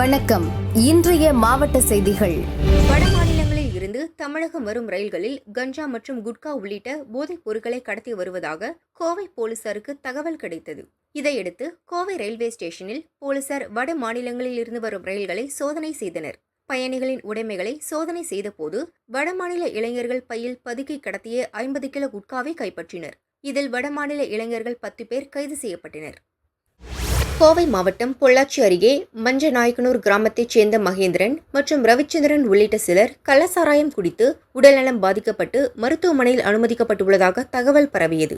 வணக்கம். இன்றைய மாவட்ட செய்திகள். வட மாநிலங்களில் இருந்து தமிழகம் வரும் ரயில்களில் கஞ்சா மற்றும் குட்கா உள்ளிட்ட போதைப் பொருட்களை கடத்தி வருவதாக கோவை போலீசாருக்கு தகவல் கிடைத்தது. இதையடுத்து கோவை ரயில்வே ஸ்டேஷனில் போலீசார் வட மாநிலங்களில் இருந்து வரும் ரயில்களை சோதனை செய்தனர். பயணிகளின் உடைமைகளை சோதனை செய்தபோது வடமாநில இளைஞர்கள் பையில் பதுக்கி கடத்திய ஐம்பது கிலோ குட்காவை கைப்பற்றினர். இதில் வடமாநில இளைஞர்கள் பத்து பேர் கைது செய்யப்பட்டனர். கோவை மாவட்டம் பொள்ளாச்சி அருகே மஞ்சநாயக்கனூர் கிராமத்தைச் சேர்ந்த மகேந்திரன் மற்றும் ரவிச்சந்திரன் உள்ளிட்ட சிலர் கள்ளசாராயம் குடித்து உடல்நலம் பாதிக்கப்பட்டு மருத்துவமனையில் அனுமதிக்கப்பட்டுள்ளதாக தகவல் பரவியது.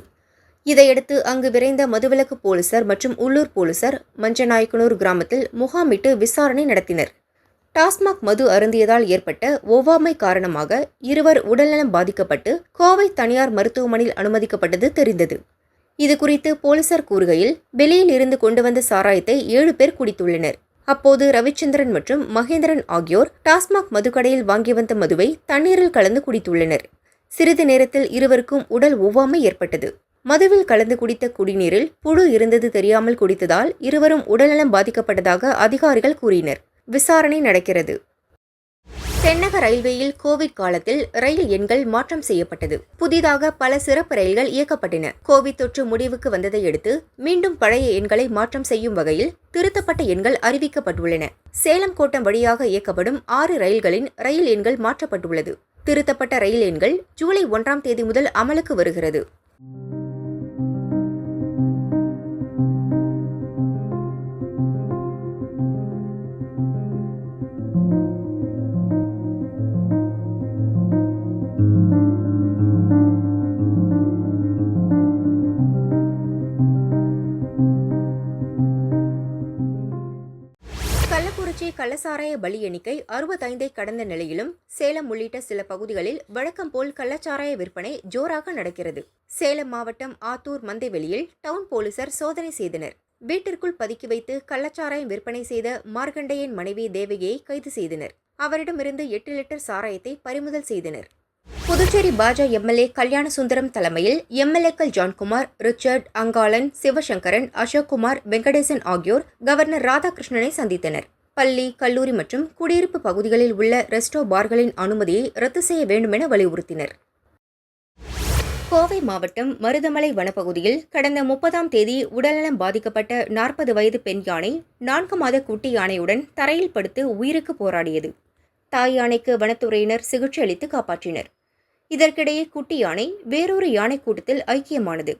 இதையடுத்து அங்கு விரைந்த மதுவிலக்கு போலீசார் மற்றும் உள்ளூர் போலீசார் மஞ்சநாயக்கனூர் கிராமத்தில் முகாமிட்டு விசாரணை நடத்தினர். டாஸ்மாக் மது அருந்தியதால் ஏற்பட்ட ஒவ்வாமை காரணமாக இருவர் உடல்நலம் பாதிக்கப்பட்டு கோவை தனியார் மருத்துவமனையில் அனுமதிக்கப்பட்டது தெரிந்தது. இதுகுறித்து போலீசார் கூறுகையில் வெளியில் இருந்து கொண்டு வந்த சாராயத்தை ஏழு பேர் குடித்துள்ளனர். அப்போது ரவிச்சந்திரன் மற்றும் மகேந்திரன் ஆகியோர் டாஸ்மாக் மதுக்கடையில் வாங்கி வந்த மதுவை தண்ணீரில் கலந்து குடித்துள்ளனர். சிறிது நேரத்தில் இருவருக்கும் உடல் ஒவ்வாமை ஏற்பட்டது. மதுவில் கலந்து குடித்த குடிநீரில் புழு இருந்தது தெரியாமல் குடித்ததால் இருவரும் உடல்நலம் பாதிக்கப்பட்டதாக அதிகாரிகள் கூறினர். விசாரணை நடக்கிறது. தென்னக ரயில்வேயில் கோவிட் காலத்தில் ரயில் எண்கள் மாற்றம் செய்யப்பட்டது. புதிதாக பல சிறப்பு ரயில்கள் இயக்கப்பட்டன. கோவிட் தொற்று முடிவுக்கு வந்ததை அடுத்து மீண்டும் பழைய எண்களை மாற்றம் செய்யும் வகையில் திருத்தப்பட்ட எண்கள் அறிவிக்கப்பட்டுள்ளன. சேலம் கோட்டம் வழியாக இயக்கப்படும் ஆறு ரயில்களின் ரயில் எண்கள் மாற்றப்பட்டுள்ளது. திருத்தப்பட்ட ரயில் எண்கள் ஜூலை ஒன்றாம் தேதி முதல் அமலுக்கு வருகிறது. கள்ளச்சாராய பலி எண்ணிக்கை அறுபத்தைந்தை கடந்த நிலையிலும் சேலம் உள்ளிட்ட சில பகுதிகளில் வழக்கம் போல் கள்ளச்சாராய விற்பனை ஜோராக நடக்கிறது. சேலம் மாவட்டம் ஆத்தூர் மந்தைவெளியில் டவுன் போலீசார் சோதனை செய்தனர். வீட்டிற்குள் பதுக்கி வைத்து கள்ளச்சாராயம் விற்பனை செய்த மார்க்கண்டையன் மனைவி தேவகியை கைது செய்தனர். அவரிடமிருந்து எட்டு லிட்டர் சாராயத்தை பறிமுதல் செய்தனர். புதுச்சேரி பாஜக எம்எல்ஏ கல்யாண சுந்தரம் தலைமையில் எம்எல்ஏக்கள் ஜான்குமார் ரிச்சர்ட் அங்காளன் சிவசங்கரன் அசோக்குமார் வெங்கடேசன் ஆகியோர் கவர்னர் ராதாகிருஷ்ணனை சந்தித்தனர். பள்ளி கல்லூரி மற்றும் குடியிருப்பு பகுதிகளில் உள்ள ரெஸ்டோ பார்களின் அனுமதியை ரத்து செய்ய வேண்டுமென வலியுறுத்தினர். கோவை மாவட்டம் மருதமலை வனப்பகுதியில் கடந்த முப்பதாம் தேதி உடல்நலம் பாதிக்கப்பட்ட நாற்பது வயது பெண் யானை நான்கு மாத குட்டி யானையுடன் தரையில் படுத்து உயிருக்கு போராடியது. தாய் யானைக்கு வனத்துறையினர் சிகிச்சை அளித்து காப்பாற்றினர். இதற்கிடையே குட்டி யானை வேறொரு யானை கூட்டத்தில் ஐக்கியமானது.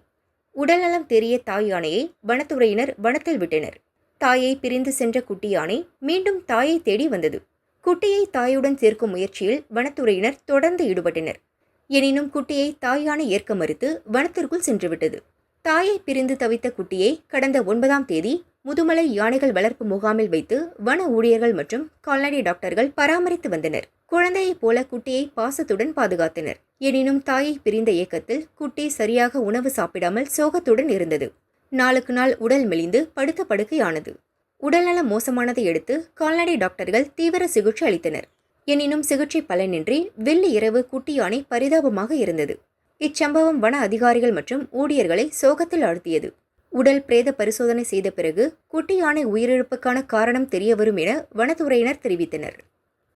உடல்நலம் தெரிய தாய் யானையை வனத்துறையினர் வனத்தில் விட்டனர். தாயை பிரிந்து சென்ற குட்டி யானை மீண்டும் தாயை தேடி வந்தது. குட்டியை தாயுடன் சேர்க்கும் முயற்சியில் வனத்துறையினர் தொடர்ந்து ஈடுபட்டனர். எனினும் குட்டியை தாய் ஏற்க மறுத்து வனத்திற்குள் சென்றுவிட்டது. தாயை பிரிந்து தவித்த குட்டியை கடந்த ஒன்பதாம் தேதி முதுமலை யானைகள் வளர்ப்பு முகாமில் வைத்து வன ஊழியர்கள் மற்றும் கால்நடை டாக்டர்கள் பராமரித்து வந்தனர். குழந்தையைப் போல குட்டியை பாசத்துடன் பாதுகாத்தனர். எனினும் தாயை பிரிந்த இயக்கத்தில் குட்டி சரியாக உணவு சாப்பிடாமல் சோகத்துடன் இருந்தது. நாளுக்கு நாள் உடல் மெலிந்து படுத்த படுக்கையானது. உடல்நலம் மோசமானதை அடுத்து கால்நடை டாக்டர்கள் தீவிர சிகிச்சை அளித்தனர். எனினும் சிகிச்சை பலனின்றி வெள்ளி இரவு குட்டி யானை பரிதாபமாக இருந்தது. இச்சம்பவம் வன அதிகாரிகள் மற்றும் ஊழியர்களை சோகத்தில் ஆழ்த்தியது. உடல் பிரேத பரிசோதனை செய்த பிறகு குட்டி யானை உயிரிழப்புக்கான காரணம் தெரிய வரும் என வனத்துறையினர் தெரிவித்தனர்.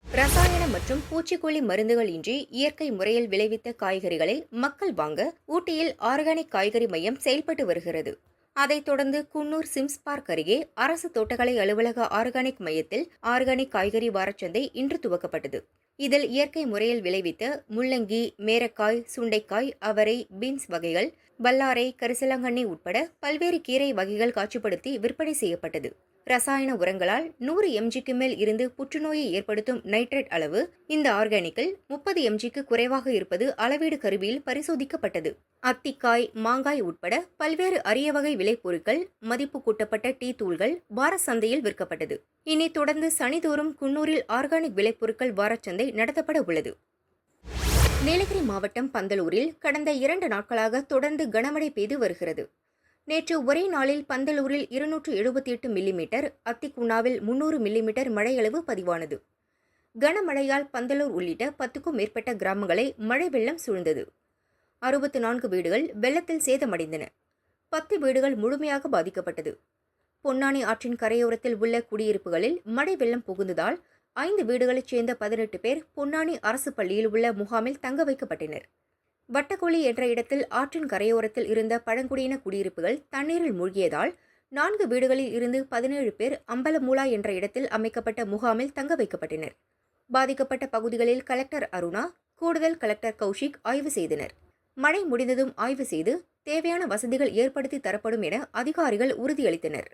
ரசாயன மற்றும் பூச்சிக்கொல்லி மருந்துகள் இன்றி இயற்கை முறையில் விளைவித்த காய்கறிகளை மக்கள் வாங்க ஊட்டியில் ஆர்கானிக் காய்கறி மையம் செயல்பட்டு வருகிறது. அதைத் தொடர்ந்து குன்னூர் சிம்ஸ் பார்க் அருகே அரசு தோட்டக்கலை அலுவலக ஆர்கானிக் மையத்தில் ஆர்கானிக் காய்கறி வாரச்சந்தை இன்று துவக்கப்பட்டது. இதில் இயற்கை முறையில் விளைவித்த முள்ளங்கி மேரக்காய் சுண்டைக்காய் அவரை பீன்ஸ் வகைகள் பல்லாரை கரிசலாங்கண்ணி உட்பட பல்வேறு கீரை வகைகள் காட்சிப்படுத்தி விற்பனை செய்யப்பட்டது. ரசாயன உரங்களால் நூறு எம்ஜிக்கு மேல் இருந்து புற்றுநோயை ஏற்படுத்தும் நைட்ரேட் அளவு இந்த ஆர்கானிக்கில் முப்பது எம்ஜிக்கு குறைவாக இருப்பது அளவீடு கருவியில் பரிசோதிக்கப்பட்டது. அத்திக்காய் மாங்காய் உட்பட பல்வேறு அரிய வகை விளைபொருட்கள் மதிப்பு கூட்டப்பட்ட டீ தூள்கள் வார சந்தையில் விற்கப்பட்டது. இனி தொடர்ந்து சனிதோறும் குன்னூரில் ஆர்கானிக் விளைபொருட்கள் வாரச்சந்தை நடத்தப்பட உள்ளது. நீலகிரி மாவட்டம் பந்தலூரில் கடந்த இரண்டு நாட்களாக தொடர்ந்து கனமழை பெய்து வருகிறது. நேற்று ஒரே நாளில் பந்தலூரில் இருநூற்று எழுபத்தி எட்டு மில்லிமீட்டர் அத்திக்குண்ணாவில் முன்னூறு மில்லிமீட்டர் மழையளவு பதிவானது. கனமழையால் பந்தலூர் உள்ளிட்ட பத்துக்கும் மேற்பட்ட கிராமங்களை மழை வெள்ளம் சூழ்ந்தது. அறுபத்து நான்கு வீடுகள் வெள்ளத்தில் சேதமடைந்தன. பத்து வீடுகள் முழுமையாக பாதிக்கப்பட்டது. பொன்னானி ஆற்றின் கரையோரத்தில் உள்ள குடியிருப்புகளில் மழை வெள்ளம் புகுந்ததால் ஐந்து வீடுகளைச் சேர்ந்த பதினெட்டு பேர் பொன்னானி அரசு பள்ளியில் உள்ள முகாமில் தங்க வைக்கப்பட்டனர். வட்டக்கோழி என்ற இடத்தில் ஆற்றின் கரையோரத்தில் இருந்த பழங்குடியின குடியிருப்புகள் தண்ணீரில் மூழ்கியதால் நான்கு வீடுகளில் இருந்து பதினேழு பேர் அம்பலமூலா என்ற இடத்தில் அமைக்கப்பட்ட முகாமில் தங்க வைக்கப்பட்டனர். பாதிக்கப்பட்ட பகுதிகளில் கலெக்டர் அருணா கூடுதல் கலெக்டர் கௌஷிக் ஆய்வு செய்தனர். மழை முடிந்ததும் ஆய்வு செய்து தேவையான வசதிகள் ஏற்படுத்தி தரப்படும் என அதிகாரிகள் உறுதியளித்தனர்.